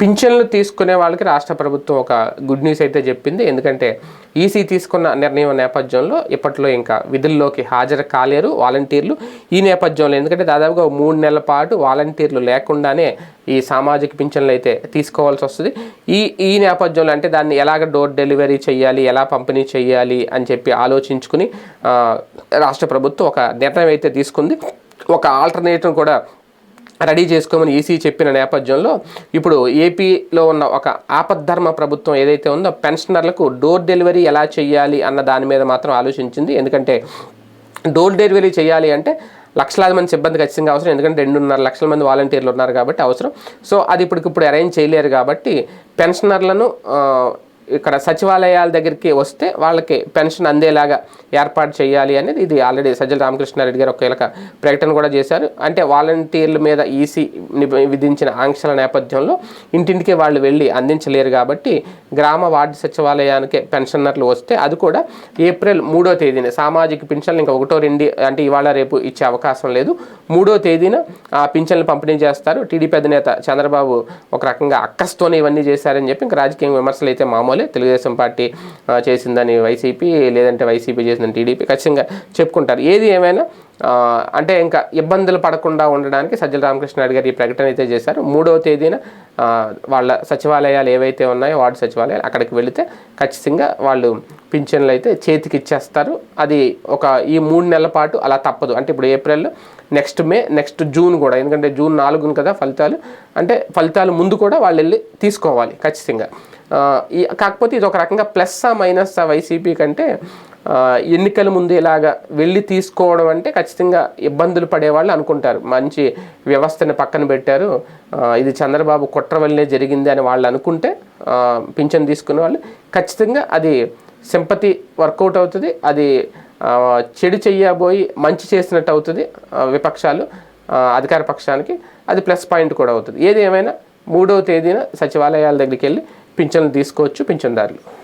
పింఛన్లు తీసుకునే వాళ్ళకి రాష్ట్ర ప్రభుత్వం ఒక గుడ్ న్యూస్ అయితే చెప్పింది. ఎందుకంటే ఈసీ తీసుకున్న నిర్ణయం నేపథ్యంలో ఇప్పట్లో ఇంకా విధుల్లోకి హాజరు కాలేరు వాలంటీర్లు ఈ నేపథ్యంలో. ఎందుకంటే దాదాపుగా మూడు నెలల పాటు వాలంటీర్లు లేకుండానే ఈ సామాజిక పింఛన్లు అయితే తీసుకోవాల్సి వస్తుంది. ఈ ఈ నేపథ్యంలో అంటే దాన్ని ఎలాగ డోర్ డెలివరీ చేయాలి ఎలా పంపిణీ చేయాలి అని చెప్పి ఆలోచించుకుని రాష్ట్ర ప్రభుత్వం ఒక నిర్ణయం అయితే తీసుకుంది. ఒక ఆల్టర్నేటివ్ కూడా రెడీ చేసుకోమని ఈసీ చెప్పిన నేపథ్యంలో ఇప్పుడు ఏపీలో ఉన్న ఒక ఆపద్ధర్మ ప్రభుత్వం ఏదైతే ఉందో పెన్షనర్లకు డోర్ డెలివరీ ఎలా చేయాలి అన్న దాని మీద మాత్రం ఆలోచించింది. ఎందుకంటే డోర్ డెలివరీ చేయాలి అంటే లక్షలాది మంది సిబ్బంది ఖచ్చితంగా అవసరం. ఎందుకంటే రెండున్నర లక్షల మంది వాలంటీర్లు ఉన్నారు కాబట్టి అవసరం. సో అది ఇప్పటికిప్పుడు అరేంజ్ చేయలేరు కాబట్టి పెన్షనర్లను ఇక్కడ సచివాలయాల దగ్గరికి వస్తే వాళ్ళకి పెన్షన్ అందేలాగా ఏర్పాటు చేయాలి అనేది ఇది ఆల్రెడీ సజ్జల రామకృష్ణారెడ్డి గారు ఒక కీలక ప్రకటన కూడా చేశారు. అంటే వాలంటీర్ల మీద ఈసీ విధించిన ఆంక్షల నేపథ్యంలో ఇంటింటికి వాళ్ళు వెళ్ళి అందించలేరు కాబట్టి గ్రామ వార్డు సచివాలయానికి పెన్షనర్లు వస్తే అది కూడా ఏప్రిల్ మూడో తేదీన సామాజిక పింఛన్లు ఇంకా ఒకటో రెండు అంటే ఇవాళ రేపు ఇచ్చే అవకాశం లేదు. మూడో తేదీన ఆ పింఛన్లు పంపిణీ చేస్తారు. టీడీపీ అధినేత చంద్రబాబు ఒక రకంగా అక్కస్తోనే ఇవన్నీ చేశారని చెప్పి ఇంకా రాజకీయ విమర్శలు అయితే మామూలు. తెలుగుదేశం పార్టీ చేసిందని వైసీపీ లేదంటే వైసీపీ చేసిందని టీడీపీ ఖచ్చితంగా చెప్పుకుంటారు. ఏది ఏమైనా అంటే ఇంకా ఇబ్బందులు పడకుండా ఉండడానికి సజ్జల రామకృష్ణారెడ్డి గారు ఈ ప్రకటన అయితే చేశారు. మూడవ తేదీన వాళ్ళ సచివాలయాలు ఏవైతే ఉన్నాయో వార్డు సచివాలయాలు అక్కడికి వెళితే ఖచ్చితంగా వాళ్ళు పింఛన్లు అయితే చేతికి ఇచ్చేస్తారు. అది ఒక ఈ మూడు నెలల పాటు అలా తప్పదు. అంటే ఇప్పుడు April next May next June కూడా ఎందుకంటే జూన్ నాలుగున కదా ఫలితాలు. అంటే ఫలితాలు ముందు కూడా వాళ్ళు వెళ్ళి తీసుకోవాలి ఖచ్చితంగా. ఈ కాకపోతే ఇది ఒక రకంగా ప్లస్ మైనస్ వైసీపీ కంటే ఎన్నికల ముందు ఇలాగా వెళ్ళి తీసుకోవడం అంటే ఖచ్చితంగా ఇబ్బందులు పడేవాళ్ళు అనుకుంటారు. మంచి వ్యవస్థని పక్కన పెట్టారు. ఇది చంద్రబాబు కుట్ర వల్లే జరిగింది అని వాళ్ళు అనుకుంటే పింఛన్ తీసుకునే వాళ్ళు ఖచ్చితంగా అది సింపతి వర్కౌట్ అవుతుంది. అది చెడు చెయ్యబోయి మంచి చేసినట్టు అవుతుంది విపక్షాలు అధికార పక్షానికి. అది ప్లస్ పాయింట్ కూడా అవుతుంది. ఏది ఏమైనా మూడవ తేదీన సచివాలయాల దగ్గరికి వెళ్ళి పింఛన్లు తీసుకోవచ్చు పింఛన్దారులు.